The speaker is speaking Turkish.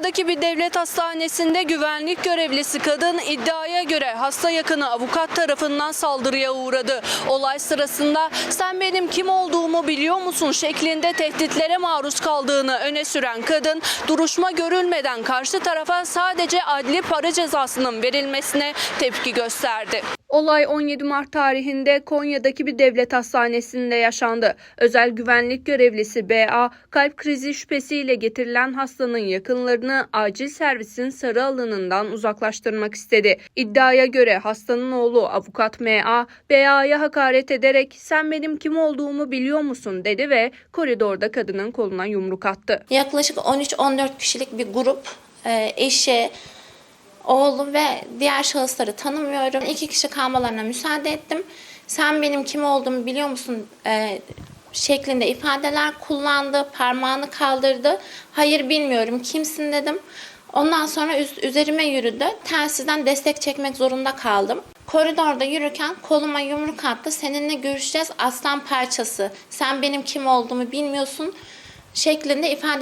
Konya'daki bir devlet hastanesinde güvenlik görevlisi kadın iddiaya göre hasta yakını avukat tarafından saldırıya uğradı. Olay sırasında sen benim kim olduğumu biliyor musun şeklinde tehditlere maruz kaldığını öne süren kadın duruşma görülmeden karşı tarafa sadece adli para cezasının verilmesine tepki gösterdi. Olay 17 Mart tarihinde Konya'daki bir devlet hastanesinde yaşandı. Özel güvenlik görevlisi BA kalp krizi şüphesiyle getirilen hastanın yakınlarını acil servisin sarı alanından uzaklaştırmak istedi. İddiaya göre hastanın oğlu avukat MA BA'ya hakaret ederek sen benim kim olduğumu biliyor musun dedi ve koridorda kadının koluna yumruk attı. Yaklaşık 13-14 kişilik bir grup e, eşi, oğlu ve diğer şahısları tanımıyorum. İki kişi kalmalarına müsaade ettim. Sen benim kim olduğumu biliyor musun e, şeklinde ifadeler kullandı. Parmağını kaldırdı. Hayır bilmiyorum kimsin dedim. Ondan sonra üz- üzerime yürüdü. Telsizden destek çekmek zorunda kaldım. Koridorda yürürken koluma yumruk attı. Seninle görüşeceğiz aslan parçası. Sen benim kim olduğumu bilmiyorsun şeklinde ifade